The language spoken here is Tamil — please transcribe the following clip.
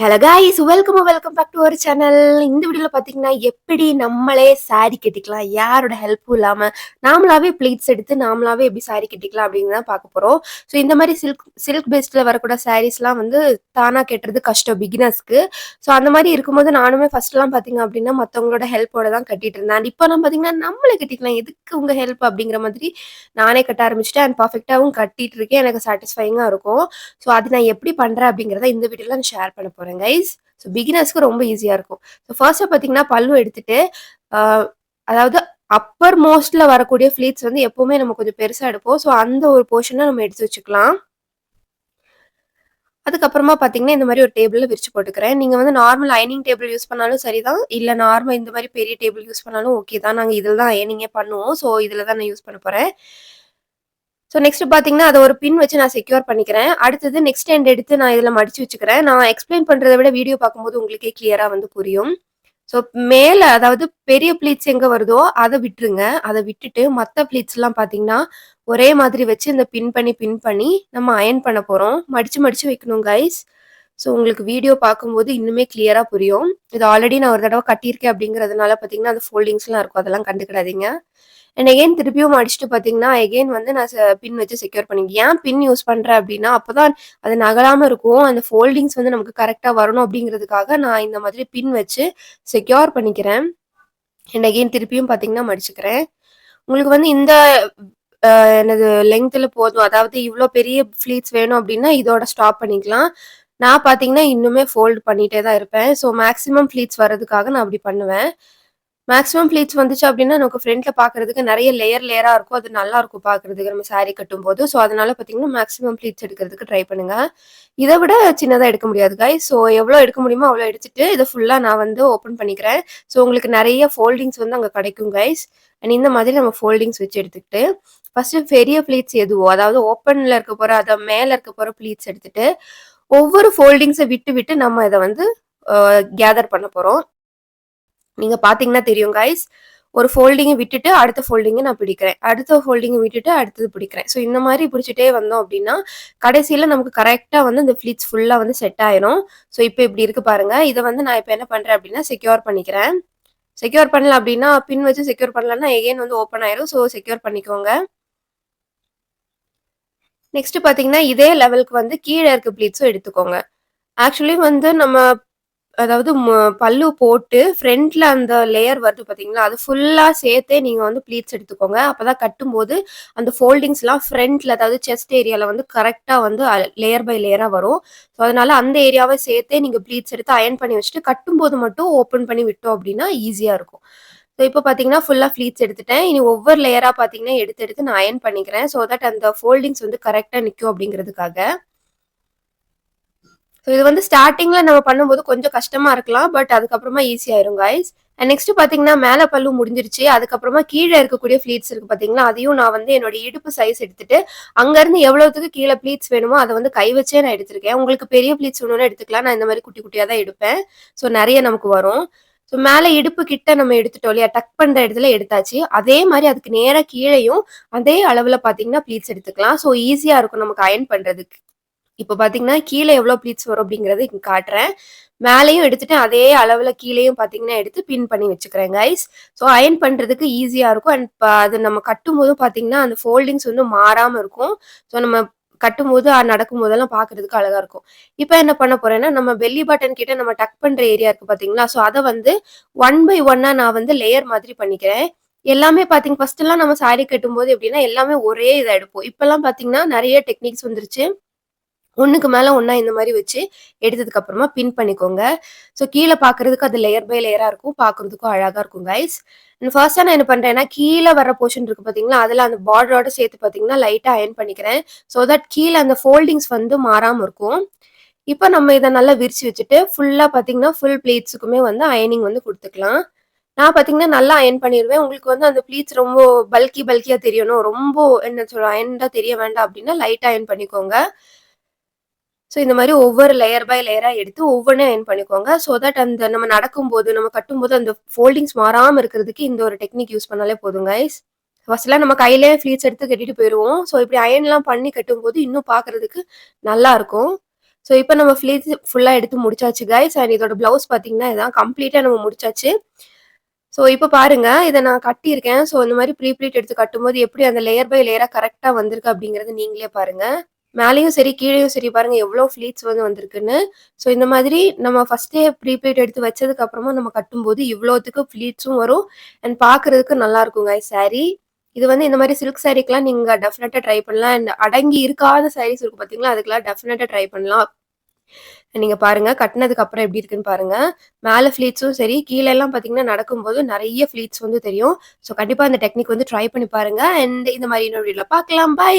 Hello guys welcome welcome back to ஒரு சேனல் இந்த வீடியோவில் பார்த்தீங்கன்னா எப்படி நம்மளே சாரி கட்டிக்கலாம் யாரோட ஹெல்ப்பும் இல்லாமல் நாமளாவே பிளீட்ஸ் எடுத்து நாமளாவே எப்படி சாரி கட்டிக்கலாம் அப்படிங்கிறத பார்க்க போகிறோம் ஸோ இந்த மாதிரி சில்க் சில்க் பேஸ்டில் வரக்கூட சாரீஸ்லாம் வந்து தானாக கட்டுறது கஷ்டம் பிகினர்ஸ்க்கு ஸோ அந்த மாதிரி இருக்கும்போது நானுமே ஃபர்ஸ்ட்லாம் பார்த்தீங்க அப்படின்னா மற்றவங்களோட ஹெல்ப்போட தான் கட்டிட்டு இருந்தேன். இப்போ நான் பார்த்தீங்கன்னா நம்மளே கட்டிக்கலாம். எதுக்கு உங்கள் ஹெல்ப் அப்படிங்கிற மாதிரி நானே கட்ட ஆரம்பிச்சிட்டேன். அண்ட் பர்ஃபெக்டாகவும் கட்டிட்டு இருக்கேன். எனக்கு சாட்டிஸ்ஃபைங்காக இருக்கும். ஸோ அது நான் எப்படி பண்ணுறேன் அப்படிங்கிறத இந்த வீடியோவில் நான் ஷேர் பண்ண போகிறேன் கைஸ் ஸோ பிகினர்ஸ்க்கு ரொம்ப ஈஸியாக இருக்கும். ஸோ ஃபர்ஸ்ட்டாக பார்த்தீங்கன்னா பல்லு எடுத்துட்டு அதாவது அப்பர் மோஸ்ட்ல வரக்கூடிய ஃப்ளீட்ஸ் வந்து எப்போவுமே நம்ம கொஞ்சம் பெருசாக எடுப்போம். ஸோ அந்த ஒரு போர்ஷனை நம்ம எடுத்து வச்சுக்கலாம். அதுக்கப்புறமா பார்த்தீங்கன்னா இந்த மாதிரி ஒரு டேபிளில் விரிச்சு போட்டுக்கிறேன். நீங்கள் வந்து நார்மல் ஐனிங் டேபிள் யூஸ் பண்ணாலும் சரி தான் இல்லை நார்மல் இந்த மாதிரி பெரிய டேபிள் யூஸ் பண்ணாலும் ஓகே தான். நாங்கள் இதில் தான் ஐனிங்கே பண்ணுவோம். ஸோ இதில் தான் நான் யூஸ் பண்ண போகிறேன் ஸோ நெக்ஸ்ட் பார்த்தீங்கன்னா அதை ஒரு பின் வச்சு நான் செக்யூர் பண்ணிக்கிறேன். அடுத்தது நெக்ஸ்ட் ஹேண்ட் எடுத்து நான் இதில் மடிச்சு வச்சுக்கிறேன். நான் எக்ஸ்பிளைன் பண்ணுறதை விட வீடியோ பார்க்கும்போது உங்களுக்கே கிளியராக வந்து புரியும். ஸோ மேலே அதாவது பெரிய ப்ளீட்ஸ் எங்கே வருதோ அதை விட்டுருங்க. அதை விட்டுட்டு மற்ற ப்ளீட்ஸ்லாம் பார்த்தீங்கன்னா ஒரே மாதிரி வச்சு இந்த பின் பண்ணி பின் பண்ணி நம்ம அயன் பண்ண போகிறோம் மடித்து மடித்து வைக்கணும் கைஸ் ஸோ உங்களுக்கு வீடியோ பார்க்கும்போது இன்னுமே கிளியராக புரியும். இது ஆல்ரெடி நான் ஒரு தடவை கட்டியிருக்கேன் அப்படிங்கிறதுனால பார்த்தீங்கன்னா அந்த ஃபோல்டிங்ஸ்லாம் இருக்கும். அதெல்லாம் கண்டுக்கிடாதீங்க. அண்ட் எகெயின் திருப்பியும் அடிச்சுட்டு பார்த்தீங்கன்னா எகெயின் வந்து நான் பின் வச்சு செக்யூர் பண்ணிக்க ஏன் பின் யூஸ் பண்ணுறேன் அப்படின்னா அப்போதான் அது நகலாமல் இருக்கும். அந்த ஃபோல்டிங்ஸ் வந்து நமக்கு கரெக்டாக வரணும் அப்படிங்கிறதுக்காக நான் இந்த மாதிரி பின் வச்சு செக்யூர் பண்ணிக்கிறேன். அண்ட் எகெயின் திருப்பியும் பார்த்தீங்கன்னா மடிச்சுக்கிறேன். உங்களுக்கு வந்து இந்த எனது என்னது லெங்த்தில் போதும். அதாவது இவ்வளோ பெரிய ஃப்ளீட்ஸ் வேணும் அப்படின்னா இதோட ஸ்டாப் பண்ணிக்கலாம். நான் பார்த்தீங்கன்னா இன்னுமே ஃபோல்ட் பண்ணிகிட்டே தான் இருப்பேன். ஸோ மேக்ஸிமம் ஃப்ளீட்ஸ் வர்றதுக்காக நான் அப்படி பண்ணுவேன். மேக்ஸிமம் ப்ளீட்ஸ் வந்துச்சு அப்படின்னா நமக்கு ஃப்ரண்ட்ல பாக்குறதுக்கு நிறைய லேயர் லேயரா இருக்கும். அது நல்லா இருக்கும் பார்க்கறதுக்கு நம்ம saree கட்டும்போது ஸோ அதனால பார்த்தீங்கன்னா மேக்ஸிமம் ப்ளீட்ஸ் எடுக்கிறதுக்கு ட்ரை பண்ணுங்க. இதை விட சின்னதாக எடுக்க முடியாது காய் ஸோ எவ்வளோ எடுக்க முடியுமோ அவ்வளோ எடுத்துட்டு இதை ஃபுல்லாக நான் வந்து ஓப்பன் பண்ணிக்கிறேன். ஸோ உங்களுக்கு நிறைய ஃபோல்டிங்ஸ் வந்து அங்கே கிடைக்கும் கைஸ் அண்ட் இந்த மாதிரி நம்ம ஃபோல்டிங்ஸ் வச்சு எடுத்துக்கிட்டு ஃபர்ஸ்ட் பெரிய ப்ளீட்ஸ் எதுவோ அதாவது ஓப்பன்ல இருக்க போற அதை மேலே இருக்க போற ப்ளீட்ஸ் எடுத்துட்டு ஒவ்வொரு ஃபோல்டிங்ஸை விட்டு விட்டு நம்ம இதை வந்து கேதர் பண்ண போறோம். நீங்கள் பார்த்தீங்கன்னா தெரியும் கைஸ் ஒரு ஃபோல்டிங்கை விட்டுட்டு அடுத்த ஃபோல்டிங்கை நான் பிடிக்கிறேன். அடுத்த ஃபோல்டிங்கை விட்டுட்டு அடுத்தது பிடிக்கிறேன். ஸோ இந்த மாதிரி பிடிச்சிட்டே வந்தோம் அப்படின்னா கடைசியில் நமக்கு கரெக்டாக வந்து இந்த ஃப்ளீட்ஸ் ஃபுல்லாக வந்து செட் ஆயிரும். ஸோ இப்போ இப்படி இருக்கு பாருங்க. இதை வந்து நான் இப்போ என்ன பண்ணுறேன் அப்படின்னா செக்யூர் பண்ணிக்கிறேன். செக்யூர் பண்ணல அப்படின்னா பின் வச்சு செக்யூர் பண்ணலன்னா எகெயின் வந்து ஓப்பன் ஆயிரும். ஸோ செக்யூர் பண்ணிக்கோங்க. நெக்ஸ்ட் பார்த்தீங்கன்னா இதே லெவலுக்கு வந்து கீழே இருக்க ப்ளீட்ஸும் எடுத்துக்கோங்க. ஆக்சுவலி வந்து நம்ம அதாவது ம- பல்லு போட்டு ஃப்ரண்ட்ல அந்த லேயர் வருது பாத்தீங்களா? அது ஃபுல்லா சேர்த்தே நீங்க வந்து ப்ளீட்ஸ் எடுத்துக்கோங்க. அப்பதான் கட்டும்போது அந்த ஃபோல்டிங்ஸ்லாம் ஃப்ரண்ட்ல அதாவது செஸ்ட் ஏரியால வந்து கரெக்டா வந்து லேயர் பை லேயரா வரும். ஸோ அதனால அந்த ஏரியாவை சேர்த்தே நீங்க ப்ளீட்ஸ் எடுத்து அயன் பண்ணி வச்சுட்டு கட்டும்போது மட்டும் ஓப்பன் பண்ணி விட்டோம் அப்படின்னா ஈஸியா இருக்கும். ஸோ இப்போ பார்த்தீங்கன்னா ஃபுல்லாக ஃப்ளீட்ஸ் எடுத்துட்டேன். இனி ஒவ்வொரு லேயராக பார்த்தீங்கன்னா எடுத்து எடுத்து நான் அயன் பண்ணிக்கிறேன். ஸோ தட் அந்த ஃபோல்டிங்ஸ் வந்து கரெக்டாக நிற்கும் அப்படிங்கிறதுக்காக. ஸோ இது வந்து ஸ்டார்டிங்கில் நம்ம பண்ணும்போது கொஞ்சம் கஷ்டமாக இருக்கலாம் பட் அதுக்கப்புறமா ஈஸியாயிரும் கைஸ் அண்ட் நெக்ஸ்ட் பார்த்தீங்கன்னா மேலே பல்லு முடிஞ்சிருச்சு. அதுக்கப்புறமா கீழே இருக்கக்கூடிய ப்ளீட்ஸ் இருக்கு பார்த்தீங்களா அதையும் நான் வந்து என்னோட இடுப்பு சைஸ் எடுத்துட்டு அங்கேருந்து எவ்வளோத்துக்கு கீழே ப்ளீட்ஸ் வேணுமோ அதை வந்து கை வச்சே நான் எடுத்திருக்கேன். உங்களுக்கு பெரிய ப்ளீட்ஸ் வேணும்னு எடுத்துக்கலாம். நான் இந்த மாதிரி குட்டி குட்டியாக தான் எடுப்பேன். ஸோ நிறைய நமக்கு வரும். ஸோ மேலே இடுப்பு கிட்ட நம்ம எடுத்துட்டோம் இல்லையா? டக் பண்ணுற இடத்துல எடுத்தாச்சு. அதே மாதிரி அதுக்கு நேராக கீழேயும் அதே அளவில் பார்த்தீங்கன்னா ப்ளீட்ஸ் எடுத்துக்கலாம். ஸோ ஈஸியாக இருக்கும் நமக்கு அயன் பண்ணுறதுக்கு இப்போ பார்த்தீங்கன்னா கீழே எவ்வளோ ப்ளீட்ஸ் வரும் அப்படிங்கிறத இங்கே காட்டுறேன். மேலேயும் எடுத்துட்டு அதே அளவில் கீழேயும் பார்த்தீங்கன்னா எடுத்து பின் பண்ணி வச்சுக்கிறேன் கைஸ் ஸோ அயன் பண்ணுறதுக்கு ஈஸியாக இருக்கும். அண்ட் அது நம்ம கட்டும் போதும் பார்த்தீங்கன்னா அந்த ஃபோல்டிங்ஸ் வந்து மாறாமல் இருக்கும். ஸோ நம்ம கட்டும்போது நடக்கும் போதெல்லாம் பார்க்கறதுக்கு அழகா இருக்கும். இப்போ என்ன பண்ண போறேன்னா நம்ம பெல்லி பட்டன் கிட்ட நம்ம டக் பண்ற ஏரியா இருக்கு பாத்தீங்களா? ஸோ அதை வந்து ஒன் பை ஒன்னா நான் வந்து லேயர் மாதிரி பண்ணிக்கிறேன். எல்லாமே பார்த்தீங்க ஃபர்ஸ்ட் எல்லாம் நம்ம சாரி கட்டும்போது எப்படின்னா எல்லாமே ஒரே இதை எடுப்போம். இப்பெல்லாம் பார்த்தீங்கன்னா நிறைய டெக்னிக்ஸ் வந்துருச்சு. ஒண்ணுக்கு மேல ஒன்றா இந்த மாதிரி வச்சு எடுத்ததுக்கு அப்புறமா பின் பண்ணிக்கோங்க. ஸோ கீழே பார்க்கறதுக்கு அது லேயர் பை லேயரா இருக்கும். பார்க்கறதுக்கும் அழகா இருக்கும் கைஸ் ஃபர்ஸ்ட்டாக நான் என்ன பண்றேன்னா கீழே வர போர்ஷன் இருக்கு பாத்தீங்களா அதில் அந்த பார்டரோட சேர்த்து பாத்தீங்கன்னா லைட்டாக அயன் பண்ணிக்கிறேன். ஸோ தட் கீழே அந்த ஃபோல்டிங்ஸ் வந்து மாறாமல் இருக்கும். இப்போ நம்ம இதை நல்லா விரிச்சு வச்சுட்டு ஃபுல்லா பாத்தீங்கன்னா ஃபுல் பிளேட்ஸுக்குமே வந்து அயனிங் வந்து கொடுத்துக்கலாம். நான் பாத்தீங்கன்னா நல்லா அயன் பண்ணிடுவேன் உங்களுக்கு வந்து அந்த ப்ளீட்ஸ் ரொம்ப பல்கி பல்கியா தெரியணும். ரொம்ப என்ன சொல்ல அயன்டாக தெரிய வேண்டாம் அப்படின்னா லைட்டா அயன் பண்ணிக்கோங்க. ஸோ இந்த மாதிரி ஒவ்வொரு லேயர் பை லேயராக எடுத்து ஒவ்வொன்றும் அயன் பண்ணிக்கோங்க ஸோ தட் அந்த நம்ம நடக்கும்போது நம்ம கட்டும்போது அந்த ஃபோல்டிங்ஸ் மாறாமல் இருக்கிறதுக்கு இந்த ஒரு டெக்னிக் யூஸ் பண்ணாலே போதும் கைஸ் ஃபர்ஸ்ட்லாம் நம்ம கையிலே ஃப்ளீட்ஸ் எடுத்து கட்டிட்டு போயிடுவோம் ஸோ இப்படி அயன்லாம் பண்ணி கட்டும்போது இன்னும் பார்க்கறதுக்கு நல்லா இருக்கும் ஸோ இப்போ நம்ம ஃப்ளீட்ஸ் ஃபுல்லாக எடுத்து முடிச்சாச்சு கைஸ். அண்ட் இதோட ப்ளவுஸ் பார்த்தீங்கன்னா, இதான் கம்ப்ளீட்டாக நம்ம முடிச்சாச்சு. ஸோ இப்போ பாருங்க, இதை நான் கட்டியிருக்கேன். ஸோ இந்த மாதிரி ப்ரீ ப்ளீட் எடுத்து கட்டும்போது எப்படி அந்த லேயர் பை லேயராக கரெக்டாக வந்திருக்கு அப்படிங்கிறது நீங்களே பாருங்கள் மேலேயும் சரி, கீழேயும் சரி பாருங்க எவ்வளோ ஃப்ளீட்ஸ் வந்து வந்திருக்குன்னு. ஸோ இந்த மாதிரி நம்ம ஃபர்ஸ்ட்டே ப்ரீபெய்ட் எடுத்து வச்சதுக்கு அப்புறமா நம்ம கட்டும்போது இவ்வளோத்துக்கு ஃப்ளீட்ஸும் வரும். அண்ட் பார்க்கறதுக்கு நல்லா இருக்குங்க கைஸ் சாரி. இது வந்து இந்த மாதிரி சில்க் சாரீக்கெல்லாம் நீங்க டெஃபினட்டா ட்ரை பண்ணலாம். அண்ட் அடங்கி இருக்காத சாரீஸ் இருக்கும் பார்த்தீங்களா, அதுக்கெல்லாம் டெஃபினட்டா ட்ரை பண்ணலாம். நீங்க பாருங்க கட்டினதுக்கு அப்புறம் எப்படி இருக்குன்னு பாருங்க. மேல ஃப்ளீட்ஸும் சரி, கீழே எல்லாம் பார்த்தீங்கன்னா நடக்கும்போது நிறைய ஃப்ளீட்ஸ் வந்து தெரியும். ஸோ கண்டிப்பா அந்த டெக்னிக் வந்து ட்ரை பண்ணி பாருங்க. அண்ட் இந்த மாதிரி இன்னொரு வீடியோல பார்க்கலாம். பை.